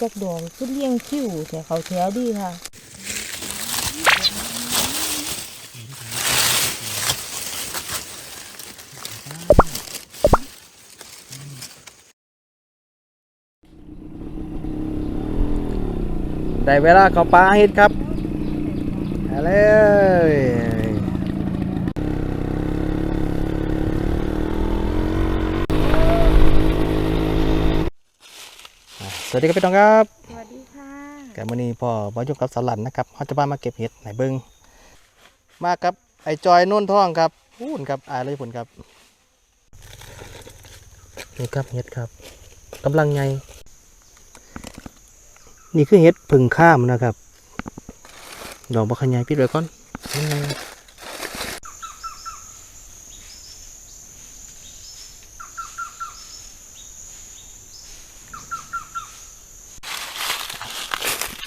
จากดอกขึ้นเลี้ยงคิ้วแต่เขาแถวดีค่ะได้เวลาเขาปลาเฮ็ดครับเอาเลยอะส วัสดีครับพี่น้องครับ สวัสดีค่ะแกมื้อนี้พ่อบ่อยู่กับสาวหลันนะครับเขาจะพามาเก็บเห็ดไหนเบิ่งมากับไอ้จอยโนุ่นท่องครับพูนครับอายเลยผลครับนี่ครับเห็ดครับกำลังไงนี่คือเห็ดผึ่งข้ามนะครับ ดอกบักขยายปิดไว้ก่อนนี่ไง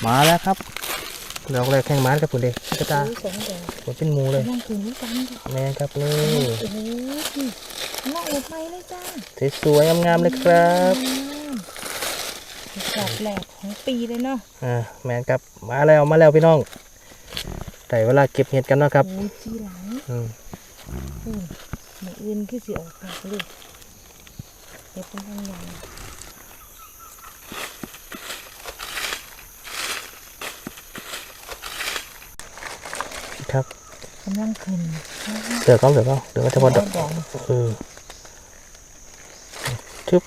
มาแล้วครับดอกแรกแข่งหมานครับคุณเด็กกระตาสองดอกผมเป็นหมูเลยนั่งคืนนี้กันค่ะแม่ครับนี่โอ้โหน่าอดไหมเลยจ้าสวยๆงามๆเลยครับจับแหลกของปีเลยเนาะอ่าแม่นครับมาแล้วมาแล้วพี่น้องแต่เวลาเก็บเห็ดกันเนาะครับโอ้ยจีหลังอืมอืมหมืออื่นคือสิออกมาเลยเก็บเป็นทางใหญ่ ครับกำลังขึ้นเสือก้องเสือก้องเดี๋ยวก็จะพอดอกดอกเออชึบ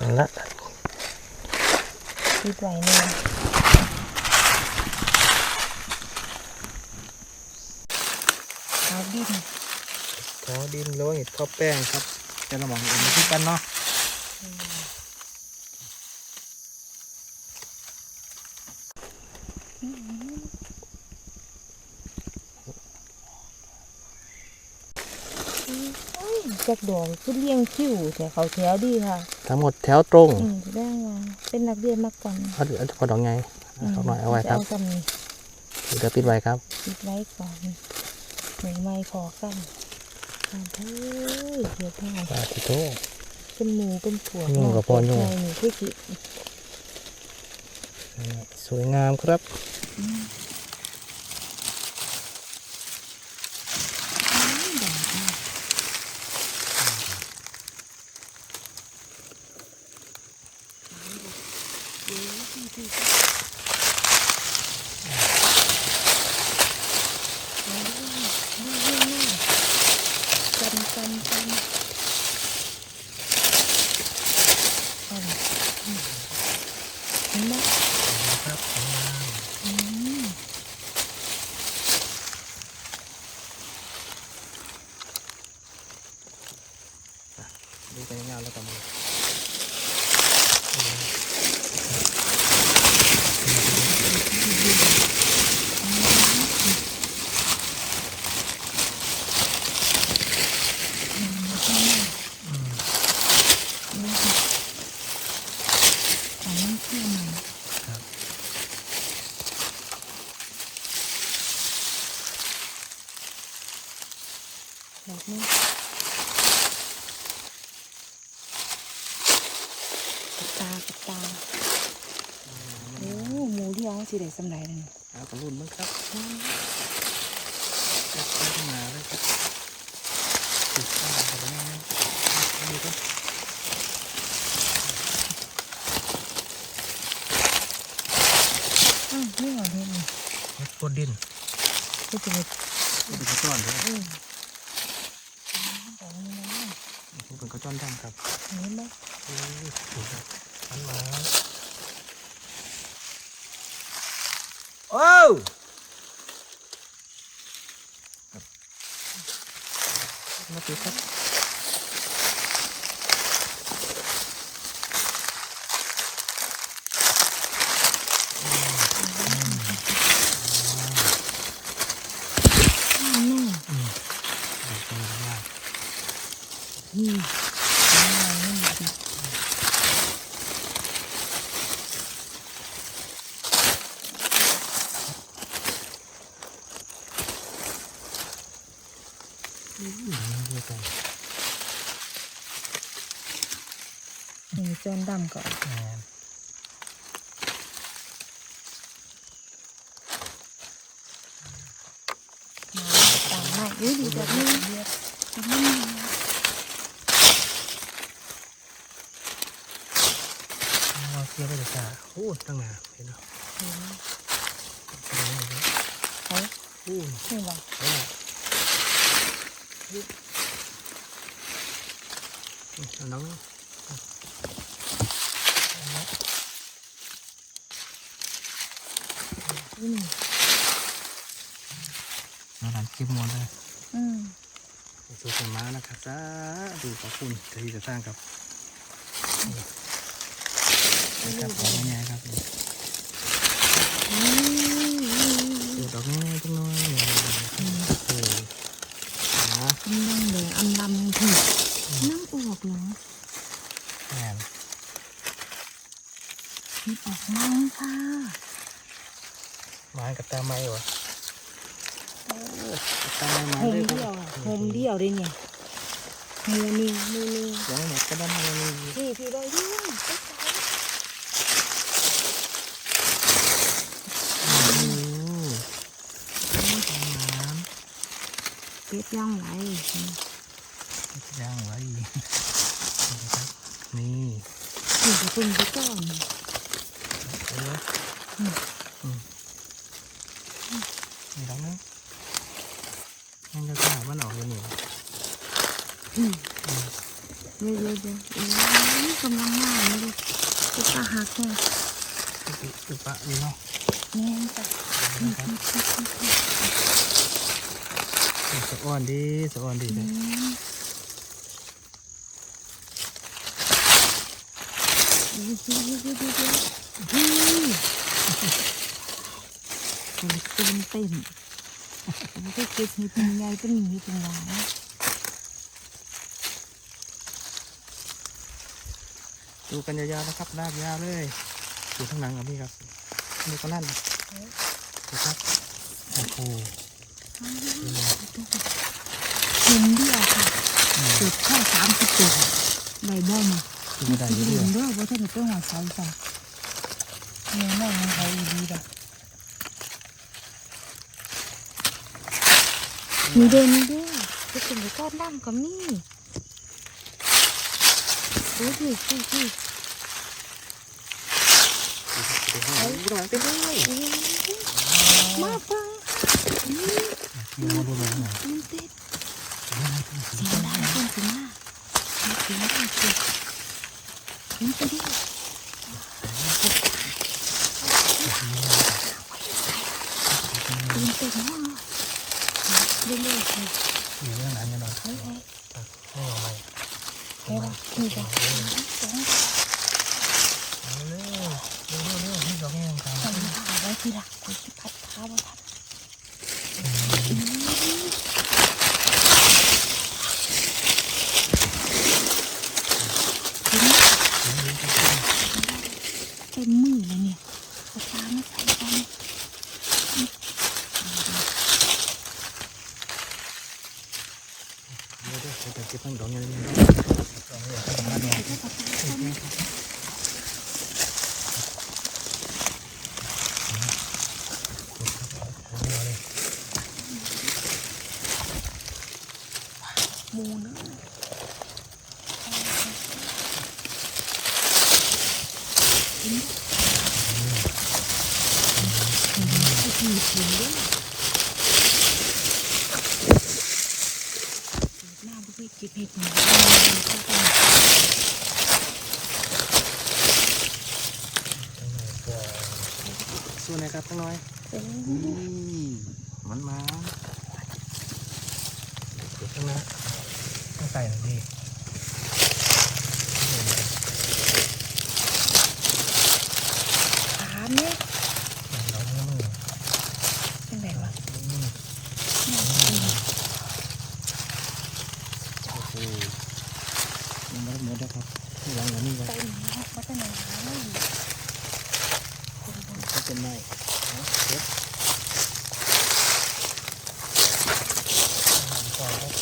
นั่นละปิดไว้เนี่ยเอาดินขอดินโรยข้าวแป้งครับจะระหว่างอื่นมาที่กันเนาะ จากดอกขึ้นเลี้ยงคิ้วแต่เขาแถวดีค่ะ ทั้งหมดแถวตรงอืมแสดงว่าเป็นนักเรียนมาก่อนเอาเดี๋ยวจะพอดอกไงเอาหน่อยเอาไว้ครับจะเอากันนี่เดี๋ยวปิดไว้ครับ ปิดไว้ก่อนหนึ่งไม้พอกันทานเฮ้ยเดี๋ยวทานสาธุโต เป็นหมูเป็นผัวยุ่งกับพ่อยุ่งใช่นี่คือสิสวยงามครับกันกันกันเอาอืมเห็นไหม ครับ อืม ดูไปยาวๆแล้วกันมืออันนี้เชื่อมัน ครับ แบบนี้กระตากระตาโอ้หมูที่เอา สิได้สำไรเลยนี่เอากระลุ่นมั้งครับจับไปข้างหน้าเลยครับติดข้างหลังไปแล้วนะนี่ก็อ้าวนี่เหรอเนี่ยนี่เฮ็ดต้นดินก็จะเป็นเป็นกระจ้อนเลยอืมแบบนี้นะเป็นกระจ้อนดำครับเห็นไหมโอ้ยถูกครับมันมาโอ้ครับมาติดครับเด็กตัวนี้มาก อืม จนดำก่อนแม่นมาตามใหม่ยืดดีแบบนี้แบบนี้เอาเสียไปเลยจ้าโอ้ตั้งนานเห็นเนาะเห็นแสดงว่าเขาโอ้เห็นบ่โอ้เอาน้อง อื มเอาหลานเก็บมวนเลยอืมสุขมานะครับจ้าดูขอบคุณที่จะสร้างครับนี่ครับของง่ายๆครับ อืม ดูดอกง่ายจังน้อยเออนะ อันดำเลยอันดำถึงน้ำออกเหรอ แม่น มันออกมังค่ะ ไม้กับตาไม้วะโอ้ตาไม้ไม้ โฮม ด้ว เดียว ครับ อะโฮมเดียวเลยเนี่ยมือนี่มือนี่ ยังหมดก็ได้มาเลยนี่ พี่พี่เลยด้วย อืมน้ เป็ดย่างไรำย่างไว้นี่ครับนี่ พี่จะปรุงไปก่อน เอออืม นี่แล้วนะมันจะขามันออกยังไงอืมเดี๋ยวเดี๋ยวเดี๋ยวโอ้ยกำลังมาเลยตุ๊กตาหักแค่ปิตุปะนี่เนาะแน่นจ้ะนะครับสะอ้อนดีสะอ้อนดีเลยเดี๋ยวเดี๋ยวเดี๋ยวเดี๋ยวเดี๋ยวเต็มเต็มเต็มมันก็เก็บเห็ดเป็นใหญ่เป็นหมีเป็นหลายดูกันยาวๆนะครับลากยาวเลยดูข้างหลังกับพี่ครับนี่ก็ลั่นดูครับโอ้โหเห็นเดียวค่ะเกิดแค่สามสิบตัวใบบ้อมาดูได้เห็เรื่อยนด้วยว่าท่านเป็นหัวเสาจ้ะเนี่ยนั่งมันเขาดีแบบ มีเดนด้วยจะเป็นไปก้อนดำกับนี่ดูดิดูดิดูข้างหลังดูข้างหลังเต็มเลยมาฟังนี่ดูดูดูหน่อยมันติดเสียงดังขึ้นสิมาเสียงดังสิเห็นไปดิตื่นต้นมาก เรื่อยๆค่ะอยู่ข้างหลังกันหน่อย เฮ้ย ให้เอาไป เฮ้ยนี่จ้ะสอง เอาเร็วเร็วเร็วนี่ดอกแง่กลาง สองขาไว้ทีละคุยพัดขาบ่ทันเต็มมือเลยเนี่ยเอาตามาใส่กัน เดี๋ยวเดี๋ยวจะเก็บทั้งดอกอย่างนี้ดอกเนี่ยข้างหลังเนี่ย หมูนะ ผีผีด้วยหน้าบุ้ยจิบเห็ดหมูส่วนไหนครับข้างน้อยนี่มันมาข้างหน้าข้างใส่หน่อยดิ ถามเนี่ย ดอกนี้มือ จังไดวะ นี่โอ้โหมันมาหมดแล้วครับข้างหลังอย่างนี้ครับ ไปหนีมาตั้งนานแล้ว ก็เป็นไม้เอาเก็บต่อครับ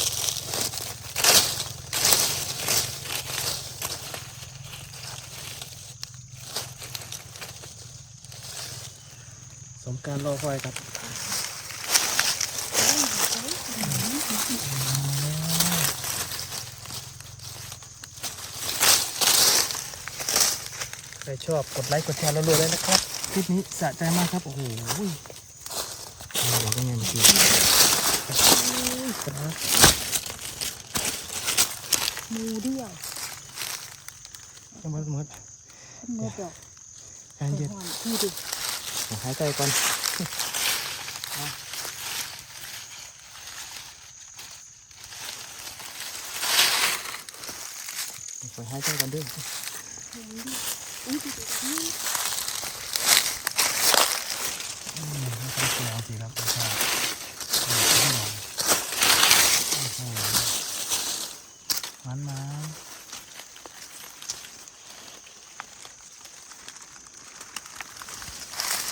สม การรอคอยครับใครชอบกดไลค์กดแชร์รัวๆเลยนะครับ คลิปนี้สะใจมากครับ โอ้โหเอาเดี๋ยวก็ยังดีครับมูเดียวทั้งหมดทั้งหมดมือเดียวใจเย็นนี่ดิหายใจก่อน ไปหายใจก่อนด้วยยิ้มไม่ต้องเสียวสิครับรอกโอ้โหมันมา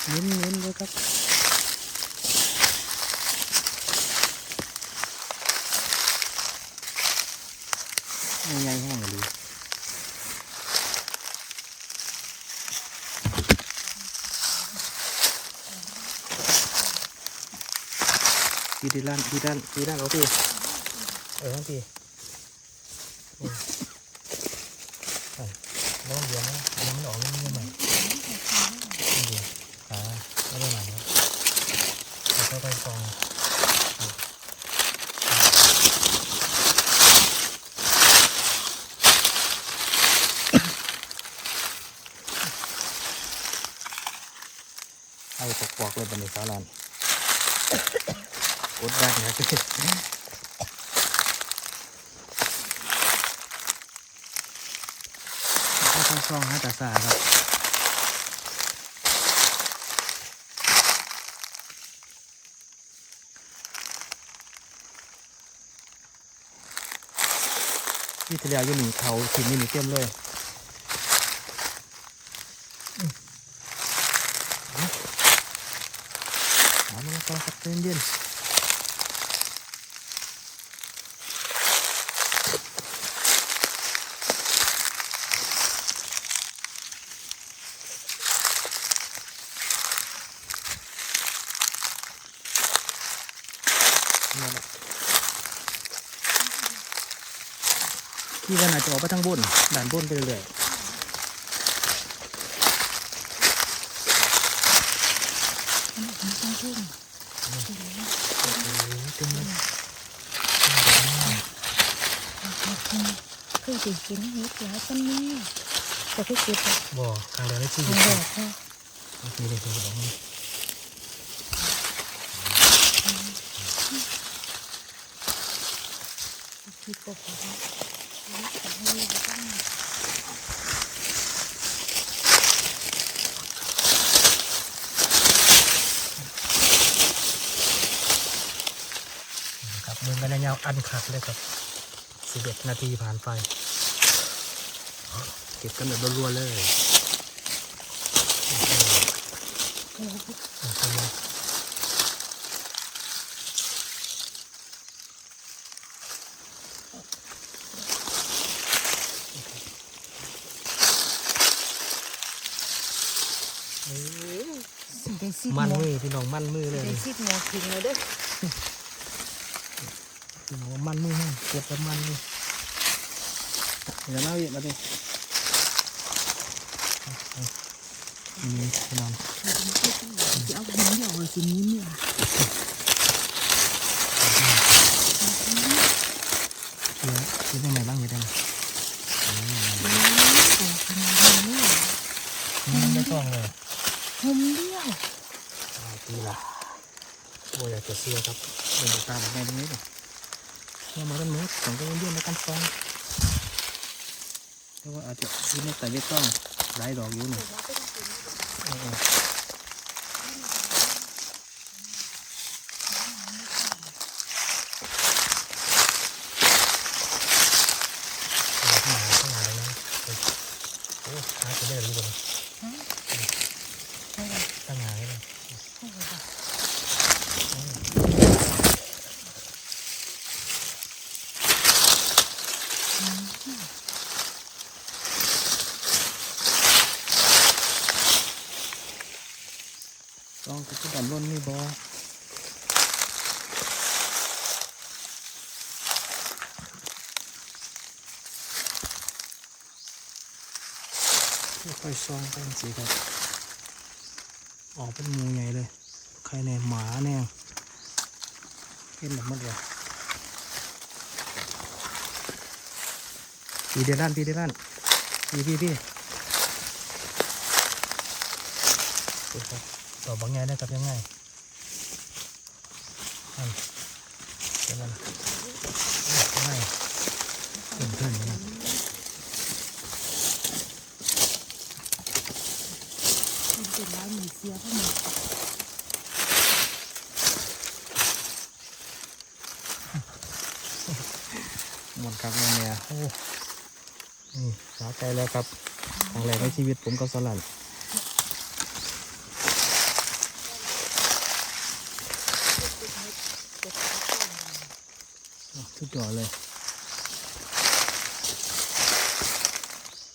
เน้นเน้นๆเลยครับ ใหญ่ๆแห้งเลยีด้านดีด้านดีด้านโอเคเออทั้งพี่น้องเดียวนะอันนั้นมันออกเรื่ใหม่นี่เดียวขาไม่ได้ใหม่นะแล้วก็ไปฟองเอาปปอกๆเลยบนในสาลาน กดได้นะพี่ค่อยๆซ่องหาตาสาครับที่ทะเลอยู่นี่เขาถิ่นอยู่นี่เต็มเลยมเอาเอามันก็ครับเย็นๆ ที่ว่าน่าจะออกไปทางบนด่านบนไปเรื่อยๆต้องชุ่มเต็มเลยเคยได้กินเห็ดหลายปันนี้แต่ก็เก็บบ่อครั้งแรกในชีทาวิงตแดครับดค่ะเมื่อกี้ได้คือบอกว่า คิดแบบนี้ ครับเมืองกันยาวอันขัดเลยครับสิบเอ็ดนาทีผ่านไป เก็บกันแบบรัวๆเลยโอ้โหโอ้โหเอ้ย ได้สิบมันโมงมือพี่น้องมันมือเลยได้สิบโมงถึงเลยเด้อพี่น้องว่ามันมือให้เก็บแล้วมันมือเดี๋ยวมาอีกมาดินี่พี่น้องจะเอาหินเดียวกินนี้เนี่ยเชื่อเชื่อได้ไหมบ้างเห็นได้ไหมโอ้โหขนาดนี้มันไม่ต้องเลยหมเดียว ตีละโอ้ยอยากจะเสียครับเป็นตาแบบไงตรงนี้เลยเมื่อมาด้านนู้นสองตัวเยี่ยมแล้วกันฟองแต่ว่าอาจจะที่นี่แต่ไม่ต้องไลายดอกอยู่หนึ่งเออเออข้างหลังข้างหลังเลยนะโอ้ยหาจะได้หรือเปล่าตั้งหางเลย เล องกับดำล้นนี่บอค่อยๆซองไปสิครับ ออกเป็นหมูใหญ่เลย ใครในหมาแน่เห็นแบบหมดเลยพี่เดลันพี่เดลันพี่พี่พี่ดูครับ ต่อบางไงได้กับยังไงอันเดี๋ยวมันยังไงเพื่อนเพื่อนนะมันเป็นร้านหมีเสียเท่านั้นหมดครับแม่แม่โอ้นี่สาใจแล้วครับครั้งแรกในชีวิตผมกับสลัน สุดยอดเลย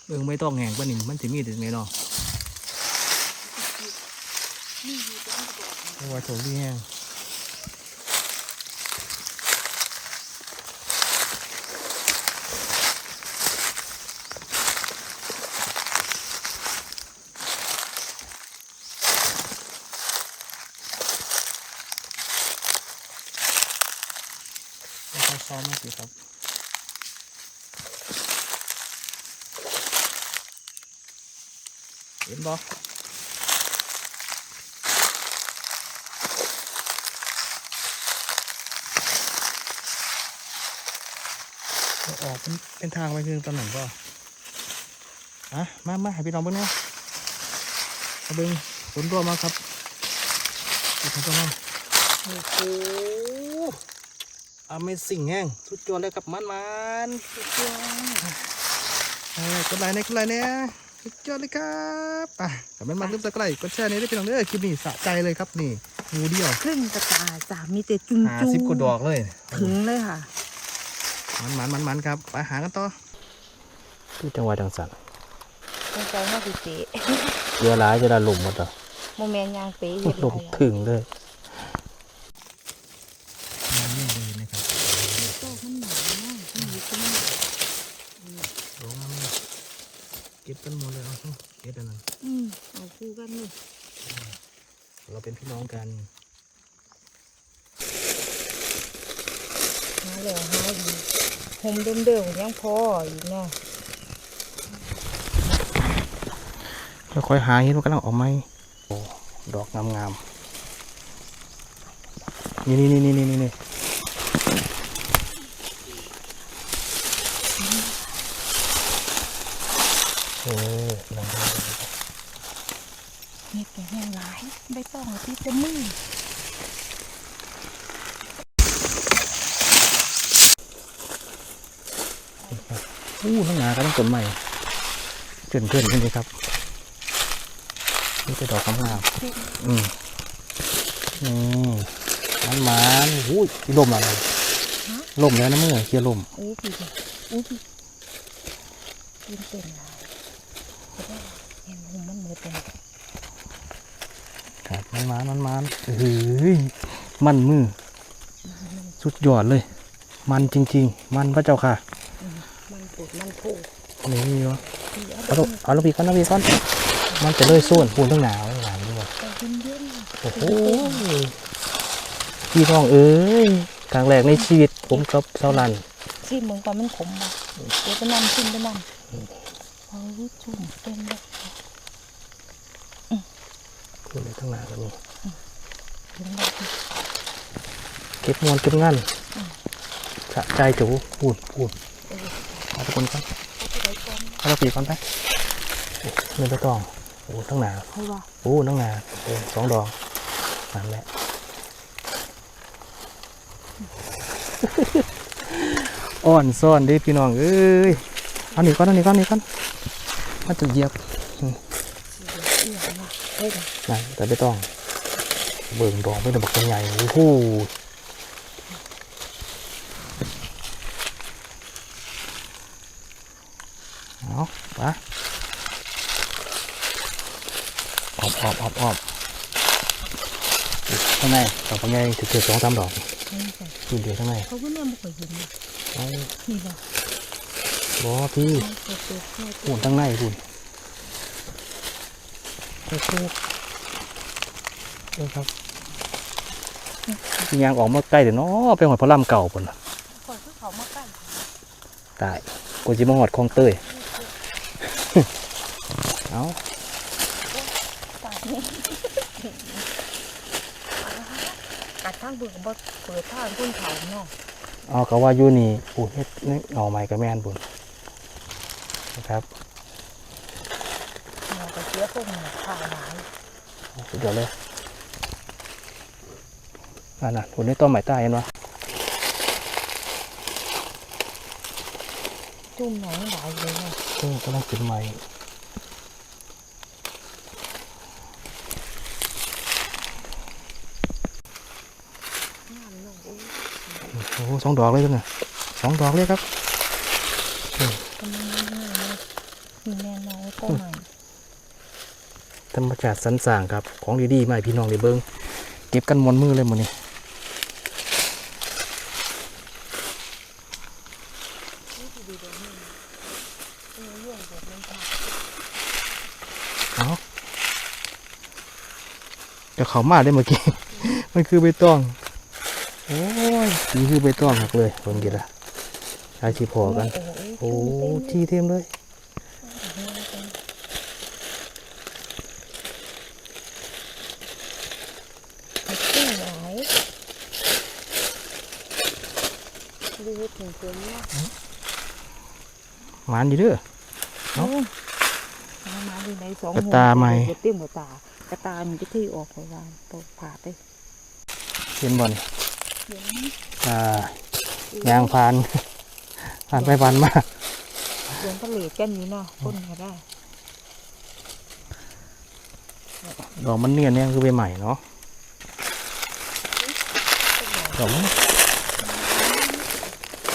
เบิ่งไม่ต้องแหงปะนี่มันจะมีถึงไหนเนาะเพราะว่าโถดีแห้ง แล้วก็ซ้อมมาสิครับเห็นบ่อาออกเป็นเป็นทางไปคือตอนไหนบ่อะมามาให้พี่น้องเบิ่งนะเบิ่งผลรวมมาครับดูผลรวมมาโอ้โห Amazing แห้งสุดยอดเลยครับมันมันๆสุดยอดเออกดไลค์เนี่ยกดไลค์เนี่ยสุดยอดเลยครับอะกดมันมันลืมตะไคร้กดแชร์นี่ได้พี่น้องเด้อคลิปนี้สะใจเลยครับนี่งูเดียวครึ่งกระตาสามมีแต่จุนหาจูสิบกว่าดอกเลยถึงเลยค่ะ มันมันมันมันครับไปหากันต่อที่จังหวัดจังสันต้องใจมากสิเจ๊เรือร้ายจะได้หลุมหมดเหรอโมเมนต์ยางเป๊ะเห็นหลุมอะไรอะถึงเลยนี่เลยนะครับ โต๊ะมันหนาเนาะมันอยู่ตรงนี้ ลงมาเก็บกันหมดเลยเอาเก็บอันนั้น อืมเอาคู่กันเลย เราเป็นพี่น้องกันหาแล้วหาอีกโฮมเดิมๆยังพออีกเนาะแล้วค่อยหาเห็นว่ากำลังออกไหมโอ้ดอกงามๆนี่นี่นี่นี่นี่นี่โอ้ลองดู เห็ดแกแห้งหลาย ใบตองที่จะมืออู้น้องหนาก็ต้องต้นใหม่เกินเกินกันเลยครับ นี่จะดอกงามๆอืมนี่มันมันๆอู้ยลมอะไรลมแล้วนะมึงเคลียร์ลมโอ้พี่จ้ะโอ้พี่กินเป็นหลายก็ได้เห็นหุมมันเหมือนเป็น ครับ มันมันมันมันเฮ้ยมันมือ สุดยอดเลย มันจริง ๆ มันพระเจ้าค่ะ มันปวดมันโผล่นี่มีวะพี่เอาเอาลูกเอาลูกพี่ก้อนเอาลูกพี่ก้อน มันจะเลยส่วนปูนต้องหนาวหลานด้วยไปเย็นๆโอ้โหพี่น้องเอ้ยครั้งแรกในชีวิตผมกับเซาลันชิมเหมือนกันมันขมบ่เดี๋ยวไปนำชิมไปนำเอาลูกจุ่มเต็มเลย พูดเลยตั้งนานแล้วนี่ถึงแล้เก็บมวลเก็บงานสะใจจูพูดพูดเอาทุกคนก่อนเอาลูกพี่ก้อนไปโอ้เงินไปต้องโอ้ตั้งหนาโอ้ตั้งหนาสองดอกนั่นแหละอ่อนซ่อนดิพี่น้องเอ้ยเอาหนีก่อนเอาหนีก่อนเอาหนีก่อนมันจะเหยียบ เอี่ยมว่ะเฮ้ย นั่นแต่ไม่ต้อง เบิ่งดองไม่ได้บักใหญ่โอ้โหเอาไปออบออบออบออบข้างในดอกปังใหญ่ถือเกือบสองสามดอกนี่ใส่ดูเดียวข้างในเขาก็เนี่ยไม่เคยเห็นเลยเอานี่บ่บอพี่เปิดเปิดแค่หุ่นข้างในหุ่น โอ้โหเออครับยางออกมาใกล้เดี๋ยวเนาะไปหอดพระลำเก่าปุ่นน่ะก่อนเขามาใกล้ตายกูจะมาหอดคลองเตยเอาตาเนี่ยกัดทางเบื่อบ่เปิดทางก้นเขาเนาะเอาก็ว่าอยู่นี่ปูเฮ็ดนี่เอาไม้กับแม่นปุ่นนะครับ เราก็เสียพวกมันข่าวหลายสุดยอดเลยนั่นน่ะหุ่นนี่ต้นไม้ใต้เห็นปะจุ่มหนังหลายเลยเนี่ยเออกำลังขึ้นใหม่งามเนาะโอ้ยโอ้โหสองดอกเลยตัวน่ะสองดอกเลยครับกำลังง่ายๆเลยมีแม่น้อยก็ใหม่ ธรรมชาติสรรสร้างครับ ของดีๆมาให้พี่น้องได้เบิ่งเก็บกันมวนมือเลยมดนี่ดีเดี๋ยวนี้เป็นเรื่องแบบนี้ค่ะเอาเดี๋ยวเขามาได้เมื่อกี้ มันคือใบตอง โอ้ยนี่คือใบตองหักเลยคนกี่ละอาชีพอกัน โอ้ที่เต็มเลย ขึ้นหลายดูถึงเกินมาก หวานอยู่เด้อเอ้ามามาดูในสองกระตาไหมกระเตี้ยมกระตากระตามันจะที่ออกไปวานตกผ่าไปเห็นบ่อนเห็นอ่ายางพานผ่านไปผ่านมาเห็นก็เหลือแค่นี้เนาะพ่นก็ได้ดอกมันเนียนเนี่ยคือใบใหม่เนาะดอกมัน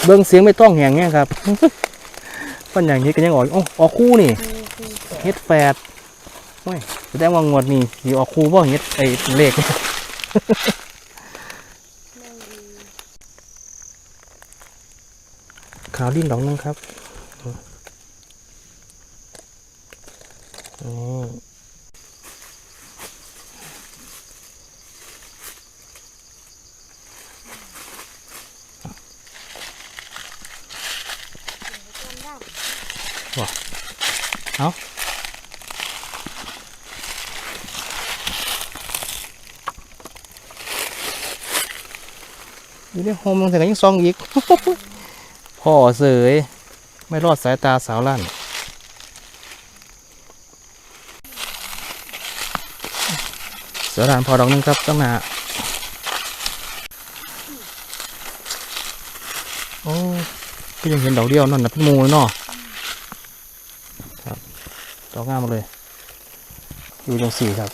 เบิ้งเสียงไม่ต้องแหงเนี่ยครับ มันอย่างนี้ก็ยังออกโอ้ออกคู่นี่คือคือแต่เฮ็ดแฝดโอ้ยแสดงว่างวดนี้สีออกคู่บ่เฮ็ดไอ้เลขขาวดิ้นดอกนึงครับ อยู่ในโฮมลงแต่ก็ยังซองอีกพ่อเสยไม่รอดสายตาสาวลั่นเสือดานพอดอกหนึงครับตั้งหนาโอ้ก็ยังเห็นดอกเดียวนั่นนะพี่มูเลยเนาะดอกงามมดเลย อยู่ตรงสี่ครับ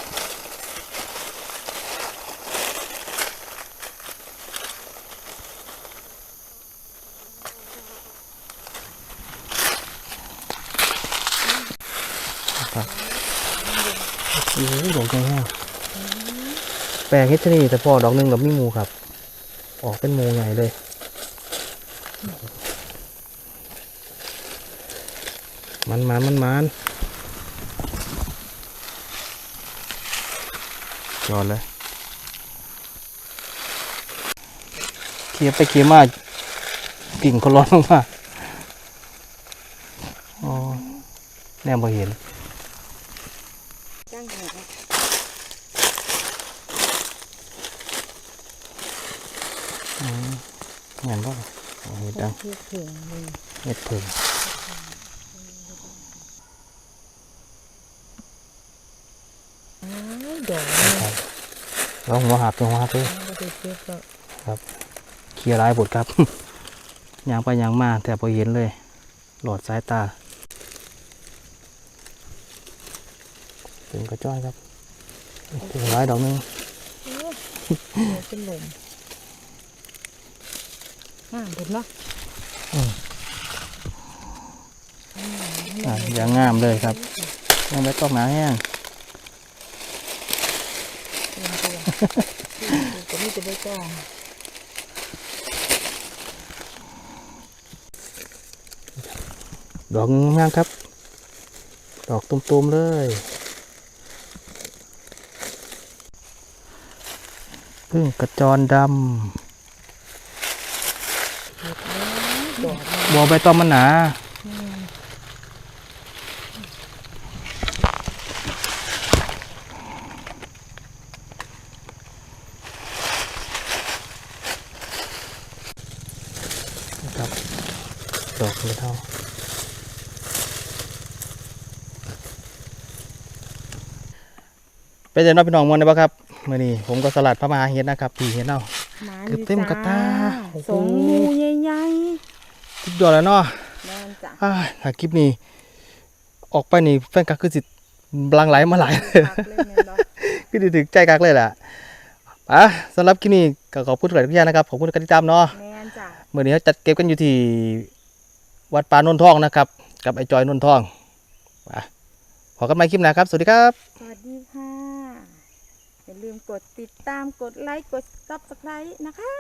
โอ้ยดอกใหญ่มาก แปลกเฮ็ดชนีแต่พอดอกหนึงกับมีหมูครับ ออกเป็นหมูใหญ่เลยมันมันมันมันจอดเลยเคลียร์ไปเคลียร์มากิ่งเขาร้อนลงมาอ๋อแน่พอเห็น จ้างหัว อืมเห็นป่ะ เห็ดดังคือเข่งเลยเห็ดเพิ่งอ้าวดอกแล้วหัวหักตัวหัวหักเลยมันก็ได้เก็บแล้วเคลียร์ร้ายบทครับยางไปยางมาแต่พอเห็นเลย หลอดสายตาเป็นกระจ้อยครับถึงร้ายดอกหนึงโอ้ยเดี๋ยวเป็นลมงามเห็นเนาะ อย่างงามเลยครับ ยังไม่ต้องหนาแห้งตัวก็มีแต่ใบตองดอกงามครับ ดอกตุ่มๆเลยพึ่งกระจรดำ บัวใบตองมันหนานะครับดอกไม่เท่าเป็นเจ้าน้องพี่น้องมวนได้ปะครับมื่อนี้ผมก็สลัดพระมหาเฮ็ดนะครับพี่เฮ็ดเนาะหมาเกือบเต็มกระตาโอ้โหสองงูใหญ่สุด ยอดแล้วเนาะๆนั่นจ้ะอ้ายถ้าคลิปนี้ ออกไปนี่แฟนกักคือสิบลังไหลมาหลายพักเลยแม่นบ่คือสิถึงใจกักเลยล่ะอะสำหรับคลิปนี้ก็ขอบคุณทุกท่านทุกท่านนะครับขอบคุณที่ติดตามเนาะแม่นจ้ะเมื่อนี้เราจัดเก็บกันอยู่ที่วัดป่านนทองนะครับ กับไอ้จอยนนทองอะพอกันใหม่คลิปหน้าครับ สวัสดีครับ สวัสดีค่ะ อย่าลืมกดติดตามกดไลค์กด subscribe นะคะ